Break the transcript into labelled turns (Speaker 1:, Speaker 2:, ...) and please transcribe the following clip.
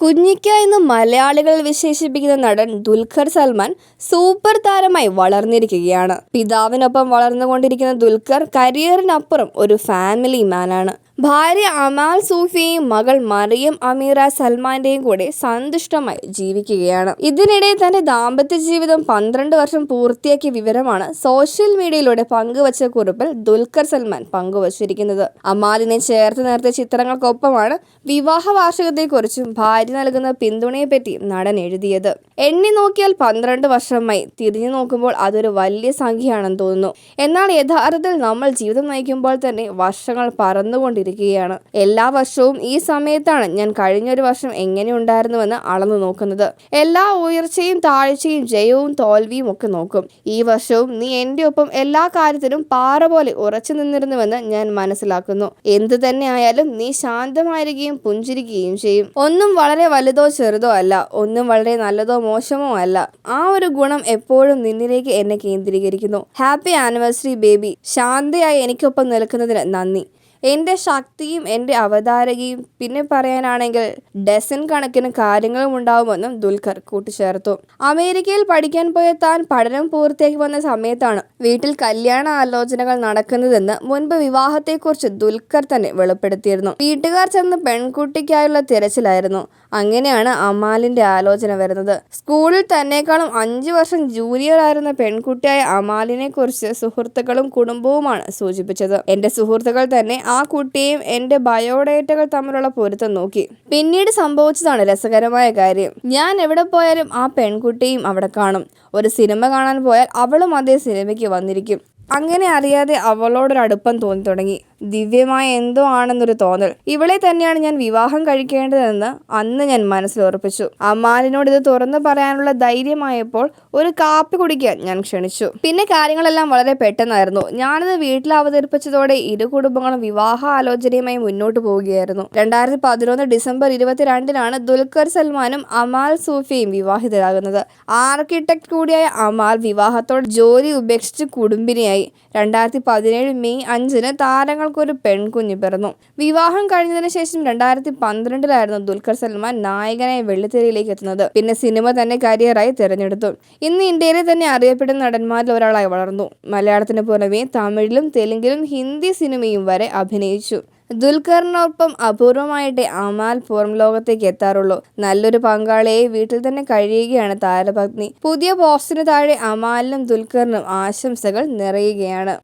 Speaker 1: കുഞ്ഞിക്ക എന്ന് മലയാളികൾ വിശേഷിപ്പിക്കുന്ന നടൻ ദുൽഖർ സൽമാൻ സൂപ്പർ താരമായി വളർന്നിരിക്കുകയാണ്. പിതാവിനൊപ്പം വളർന്നുകൊണ്ടിരിക്കുന്ന ദുൽഖർ കരിയറിനപ്പുറം ഒരു ഫാമിലി മാനാണ് ഭാര്യ അമാൽ സൂഫിയെയും മകൾ മറിയം അമീറ സൽമാന്റെയും കൂടെ സന്തുഷ്ടമായി ജീവിക്കുകയാണ്. ഇതിനിടെ തന്റെ ദാമ്പത്യ ജീവിതം പന്ത്രണ്ട് വർഷം പൂർത്തിയാക്കിയ വിവരമാണ് സോഷ്യൽ മീഡിയയിലൂടെ പങ്കുവച്ച കുറിപ്പിൽ ദുൽഖർ സൽമാൻ പങ്കുവച്ചിരിക്കുന്നത്. അമാലിനെ ചേർത്ത് നിർത്തിയ ചിത്രങ്ങൾക്കൊപ്പമാണ് വിവാഹ വാർഷികത്തെക്കുറിച്ചും ഭാര്യ നൽകുന്ന പിന്തുണയെപ്പറ്റി നടൻ എഴുതിയത്. എണ്ണി നോക്കിയാൽ പന്ത്രണ്ട് വർഷമായി. തിരിഞ്ഞു നോക്കുമ്പോൾ അതൊരു വലിയ സംഖ്യയാണെന്ന് തോന്നുന്നു. എന്നാൽ യഥാർത്ഥത്തിൽ നമ്മൾ ജീവിതം നയിക്കുമ്പോൾ തന്നെ വർഷങ്ങൾ പറന്നുകൊണ്ടിരിക്കുകയാണ് എല്ലാ വർഷവും ഈ സമയത്താണ് ഞാൻ കഴിഞ്ഞൊരു വർഷം എങ്ങനെ ഉണ്ടായിരുന്നുവെന്ന് അളന്നു നോക്കുന്നത്. എല്ലാ ഉയർച്ചയും താഴ്ചയും ജയവും തോൽവിയും ഒക്കെ നോക്കും. ഈ വർഷവും നീ എന്റെ ഒപ്പം എല്ലാ കാര്യത്തിലും പാറ പോലെ ഉറച്ചു നിന്നിരുന്നുവെന്ന് ഞാൻ മനസ്സിലാക്കുന്നു. എന്തു തന്നെ ആയാലും നീ ശാന്തമായിരിക്കുകയും പുഞ്ചിരിക്കുകയും ചെയ്യും. ഒന്നും വളരെ വലുതോ ചെറുതോ അല്ല. ഒന്നും വളരെ നല്ലതോ മോശമോ അല്ല. ആ ഒരു ഗുണം എപ്പോഴും നിന്നിലേക്ക് എന്നെ കേന്ദ്രീകരിക്കുന്നു. Happy anniversary baby. ശാന്തയായി എനിക്കൊപ്പം നിൽക്കുന്നതിന് നന്ദി. എന്റെ ശക്തിയും എന്റെ അവതാരകയും. പിന്നെ പറയാനാണെങ്കിൽ ഡസൻ കണക്കിന് കാര്യങ്ങളും ഉണ്ടാവുമെന്നും ദുൽഖർ കൂട്ടിച്ചേർത്തു. അമേരിക്കയിൽ പഠിക്കാൻ പോയ താൻ പഠനം പൂർത്തിയാക്കി വന്ന സമയത്താണ് വീട്ടിൽ കല്യാണ ആലോചനകൾ നടക്കുന്നതെന്ന് മുൻപ് വിവാഹത്തെക്കുറിച്ച് ദുൽഖർ തന്നെ വെളിപ്പെടുത്തിയിരുന്നു. വീട്ടുകാർ ചെന്ന് പെൺകുട്ടിക്കായുള്ള തിരച്ചിലായിരുന്നു. അങ്ങനെയാണ് അമാലിന്റെ ആലോചന വരുന്നത്. സ്കൂളിൽ തന്നെക്കാളും അഞ്ചു വർഷം ജൂനിയർ ആയിരുന്ന പെൺകുട്ടിയായ അമാലിനെ കുറിച്ച് സുഹൃത്തുക്കളും കുടുംബവുമാണ് സൂചിപ്പിച്ചത്. എന്റെ സുഹൃത്തുക്കൾ തന്നെ ആ കുട്ടിയും എന്റെ ബയോഡേറ്റകൾ തമ്മിലുള്ള പൊരുത്തം നോക്കി. പിന്നീട് സംഭവിച്ചതാണ് രസകരമായ കാര്യം. ഞാൻ എവിടെ പോയാലും ആ പെൺകുട്ടിയും അവിടെ കാണും. ഒരു സിനിമ കാണാൻ പോയാൽ അവളും അതേ സിനിമയ്ക്ക് വന്നിരിക്കും. അങ്ങനെ അറിയാതെ അവളോടൊരു അടുപ്പം തോന്നി തുടങ്ങി. ദിവ്യമായ എന്തോ ആണെന്നൊരു തോന്നൽ. ഇവളെ തന്നെയാണ് ഞാൻ വിവാഹം കഴിക്കേണ്ടതെന്ന് അന്ന് ഞാൻ മനസ്സിൽ ഉറപ്പിച്ചു. അമ്മാലിനോട് ഇത് തുറന്നു പറയാനുള്ള ധൈര്യമായപ്പോൾ ഒരു കാപ്പി കുടിക്കാൻ ഞാൻ ക്ഷണിച്ചു. പിന്നെ കാര്യങ്ങളെല്ലാം വളരെ പെട്ടെന്നായിരുന്നു. ഞാനിത് വീട്ടിൽ അവതരിപ്പിച്ചതോടെ ഇരു കുടുംബങ്ങളും വിവാഹ ആലോചനയുമായി മുന്നോട്ട് പോവുകയായിരുന്നു. രണ്ടായിരത്തി പതിനൊന്ന് ഡിസംബർ ഇരുപത്തിരണ്ടിനാണ് ദുൽഖർ സൽമാനും അമാൽ സൂഫിയും വിവാഹിതരാകുന്നത്. ആർക്കിടെക്ട് കൂടിയായ അമാൽ വിവാഹത്തോടെ ജോലി ഉപേക്ഷിച്ച് കുടുംബിനിയായി. രണ്ടായിരത്തി പതിനേഴ് മെയ് അഞ്ചിന് താരങ്ങൾക്കൊരു പെൺകുഞ്ഞ് പിറന്നു. വിവാഹം കഴിഞ്ഞതിന് ശേഷം രണ്ടായിരത്തി പന്ത്രണ്ടിലായിരുന്നു ദുൽഖർ സൽമാൻ നായകനായി വെള്ളിത്തിരയിലേക്ക് എത്തുന്നത്. പിന്നെ സിനിമ തന്നെ കരിയറായി തിരഞ്ഞെടുത്തു. ഇന്ന് ഇന്ത്യയിലെ തന്നെ അറിയപ്പെടുന്ന നടന്മാരിൽ ഒരാളായി വളർന്നു. മലയാളത്തിന് പുറമെ തമിഴിലും തെലുങ്കിലും ഹിന്ദി സിനിമയും വരെ അഭിനയിച്ചു. ദുൽഖറിനൊപ്പം അപൂർവമായിട്ടേ അമാൽ പുറം ലോകത്തേക്ക് എത്താറുള്ളൂ. നല്ലൊരു പങ്കാളിയെ വീട്ടിൽ തന്നെ കഴിയുകയാണ് താരപത്നി. പുതിയ പോസ്റ്റിന് താഴെ അമാലിനും ദുൽഖറിനും ആശംസകൾ നിറയുകയാണ്.